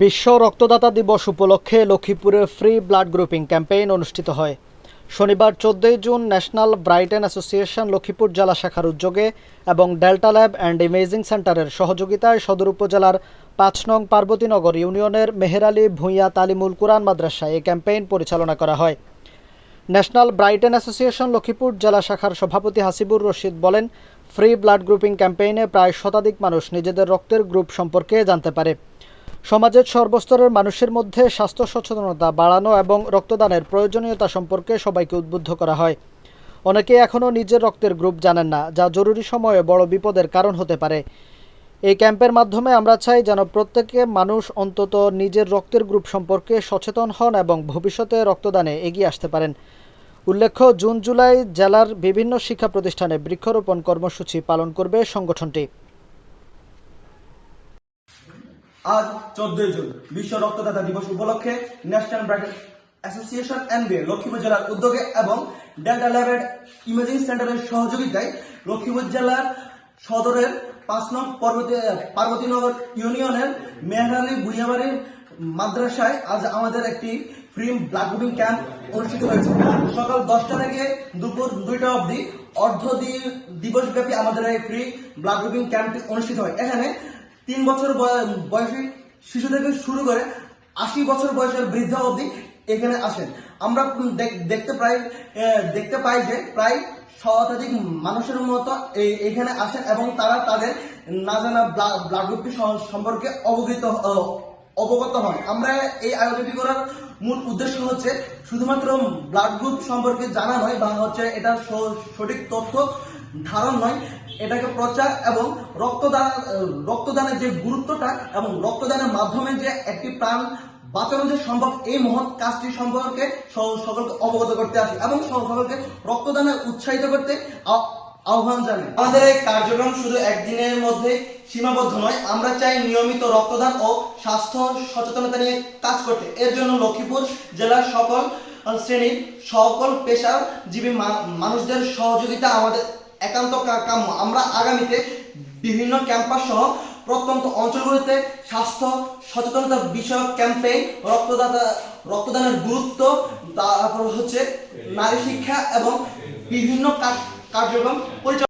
বিশ্ব রক্তদাতা দিবস উপলক্ষে লক্ষ্মীপুরে ফ্রি ব্লাড গ্রুপিং ক্যাম্পেইন অনুষ্ঠিত হয়। শনিবার চোদ্দই June national brighten association Lakshmipur জেলা শাখার উদ্যোগে এবং ডেল্টা ল্যাব অ্যান্ড ইমেজিং সেন্টারের সহযোগিতায় সদর উপজেলার পাঁচ নং পার্বতীনগর ইউনিয়নের মেহের আলী, ভূঁইয়া, তালিমুল কুরআন মাদ্রাসায় এই ক্যাম্পেইন পরিচালনা করা হয়। ন্যাশনাল ব্রাইটেন অ্যাসোসিয়েশন লক্ষ্মীপুর জেলা শাখার সভাপতি হাসিবুর রশিদ বলেন, ফ্রি ব্লাড গ্রুপিং ক্যাম্পেইনে প্রায় শতাধিক মানুষ নিজেদের রক্তের গ্রুপ সম্পর্কে জানতে পারে। সমাজের সর্বস্তরের মানুষের মধ্যে স্বাস্থ্য সচেতনতা বাড়ানো এবং রক্তদানের প্রয়োজনীয়তা সম্পর্কে সবাইকে উদ্বুদ্ধ করা হয়। অনেকে এখনও নিজের রক্তের গ্রুপ জানেন না, যা জরুরি সময়ে বড় বিপদের কারণ হতে পারে। এই ক্যাম্পের মাধ্যমে আমরা চাই যেন প্রত্যেকে মানুষ অন্তত নিজের রক্তের গ্রুপ সম্পর্কে সচেতন হন এবং ভবিষ্যতে রক্তদানে এগিয়ে আসতে পারেন। উল্লেখ্য জুন জুলাই জেলার বিভিন্ন শিক্ষা প্রতিষ্ঠানে বৃক্ষরোপণ কর্মসূচি পালন করবে সংগঠনটি। আজ চোদ্দই জুন, বিশ্ব রক্তদাতা দিবস উপলক্ষে national blood association NBA Lakshmipur জেলার উদ্যোগে এবং ডেল্টা ল্যাবের ইমেজিং সেন্টারের সহযোগিতায় লক্ষ্মীপুর জেলার সদরের পাঁচ নং পর্বতী, পার্বতীনগর ইউনিয়নের মেহরালি বুড়িয়াবাড়ির মাদ্রাসায় আজ আমাদের একটি ফ্রি ব্লাড গ্রুপিং ক্যাম্প অনুষ্ঠিত হয়েছে। সকাল দশটা থেকে দুপুর দুইটা অবধি অর্ধ দিবসব্যাপী আমাদের এই ফ্রি ব্লাড গ্রুপিং ক্যাম্পটি অনুষ্ঠিত হয়। এখানে তিন বছর বয়- বয়সী শিশু থেকে শুরু করে আশি বছর বয়সের বৃদ্ধ অবধি এখানে আসেন। আমরা দেখ- দেখতে প্রায় দেখতে পাই যে প্রায় শতাধিক মানুষের মতো এখানে আসেন এবং তারা তাদের না জানা ব্লাড গ্রুপটি সম্পর্কে অবগত অবগত হন। আমরা এই আয়োজনটি করার মূল উদ্দেশ্য হচ্ছে শুধুমাত্র ব্লাড গ্রুপ সম্পর্কে জানা নয়, বা হচ্ছে এটা সঠিক তথ্য ধারণ নয়, এটাকে প্রচার এবং রক্তদান রক্তদানের যে গুরুত্বটা এবং রক্তদানের মাধ্যমে যে একটি প্রাণ বাঁচানো যে সম্ভব, এই মহৎ কাজটি সম্পর্কে সকলকে অবগত করতে আসি এবং সকলকে রক্তদানে উৎসাহিত করতে আহ্বান জানাই। আমাদের এই কার্যক্রম শুধু একদিনের মধ্যে সীমাবদ্ধ নয়, আমরা চাই নিয়মিত রক্তদান ও স্বাস্থ্য সচেতনতা নিয়ে কাজ করতে। এর জন্য লক্ষ্মীপুর জেলার সকল শ্রেণির সকল পেশার জীবী মা- মানুষদের সহযোগিতা আমাদের একান্ত কাম্য। আমরা আগামীতে বিভিন্ন ক্যাম্পাস সহ প্রত্যন্ত অঞ্চলগুলিতে স্বাস্থ্য সচেতনতা বিষয়ক ক্যাম্পেইন রক্তদাতা রক্তদানের গুরুত্ব, তারপর হচ্ছে নারী শিক্ষা এবং বিভিন্ন কার্যক্রম পরিচালনা